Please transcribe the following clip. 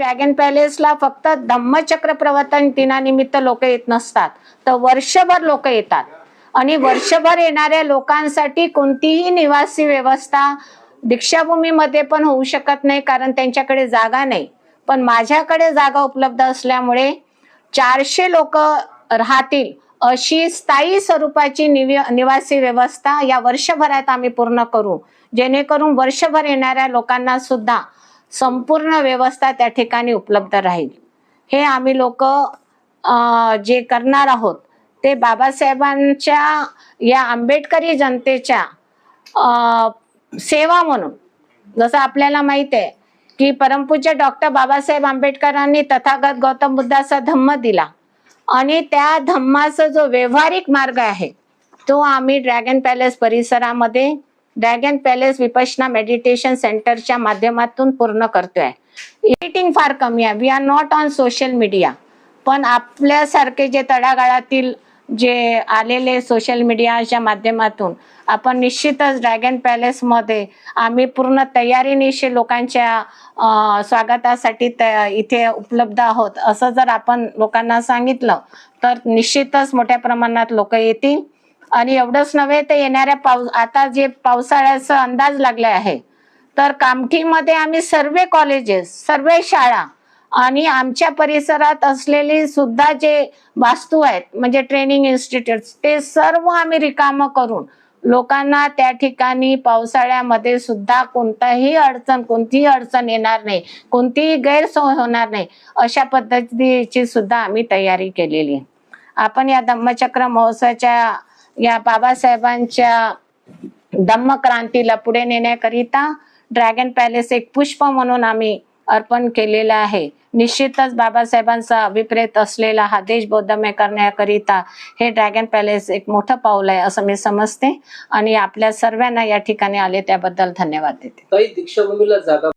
Dragon पॅलेसला फक्त धम्मचक्र प्रवर्तन दिनानिमित्त लोक येत नसतात तर वर्षभर लोक येतात. आणि वर्षभर येणाऱ्या लोकांसाठी कोणतीही निवासी व्यवस्था दीक्षाभूमीमध्ये पण होऊ शकत नाही कारण त्यांच्याकडे जागा नाही. पण माझ्याकडे जागा उपलब्ध असल्यामुळे चारशे लोक राहतील अशी स्थायी स्वरूपाची निवि- निवासी व्यवस्था या वर्षभरात आम्ही पूर्ण करू. जेणेकरून वर्षभर येणाऱ्या लोकांना सुद्धा संपूर्ण व्यवस्था त्या ठिकाणी उपलब्ध राहील. हे आम्ही लोक जे करणार आहोत ते बाबासाहेबांच्या या आंबेडकरी जनतेच्या सेवा म्हणून. जसं आपल्याला माहीत आहे की परमपूज्य डॉक्टर बाबासाहेब आंबेडकरांनी तथागत गौतम बुद्धाचा धम्म दिला. आणि त्या धम्माचा जो व्यावहारिक मार्ग आहे तो आम्ही ड्रॅगन पॅलेस परिसरामध्ये ड्रॅगन पॅलेस विपशना मेडिटेशन सेंटरच्या माध्यमातून पूर्ण करतोय. एडिटिंग फार कमी आहे. We are not on social media पण आपल्यासारखे जे तळागाळातील जे आलेले सोशल मीडियाच्या माध्यमातून आपण निश्चितच ड्रॅगन पॅलेसमध्ये आम्ही पूर्ण तयारीनिशी लोकांच्या स्वागतासाठी त- इथे उपलब्ध आहोत. असं जर आपण लोकांना सांगितलं तर निश्चितच मोठ्या प्रमाणात लोक येतील. आणि एवढंच नव्हे तर येणाऱ्या पाऊस आता जे पावसाळ्याचा अंदाज लागला आहे. तर कामठीमध्ये आम्ही सर्व कॉलेजेस सर्व शाळा आणि आमच्या परिसरात असलेली सुद्धा जे वास्तू आहेत म्हणजे ट्रेनिंग इन्स्टिट्यूट ते सर्व आम्ही रिकामं करून लोकांना त्या ठिकाणी पावसाळ्यामध्ये सुद्धा कोणताही अडचण कोणतीही अडचण येणार नाही कोणतीही गैरसोय होणार नाही अशा पद्धतीची सुद्धा आम्ही तयारी केलेली आपण या धम्मचक्र महोत्सवाच्या या बाबासाहेबांच्या धम्मक्रांतीला पुढे नेण्याकरिता ड्रॅगन पॅलेस एक पुष्प म्हणून आम्ही अर्पण केलेलं आहे. निश्चितच बाबासाहेबांचा अभिप्रेत असलेला हा देश बौद्धमय करण्याकरिता हे ड्रॅगन पॅलेस एक मोठं पाऊल आहे असं मी समजते. आणि आपल्या सर्वांना या ठिकाणी आले त्याबद्दल धन्यवाद देते. काही दीक्षाभूमीला जागा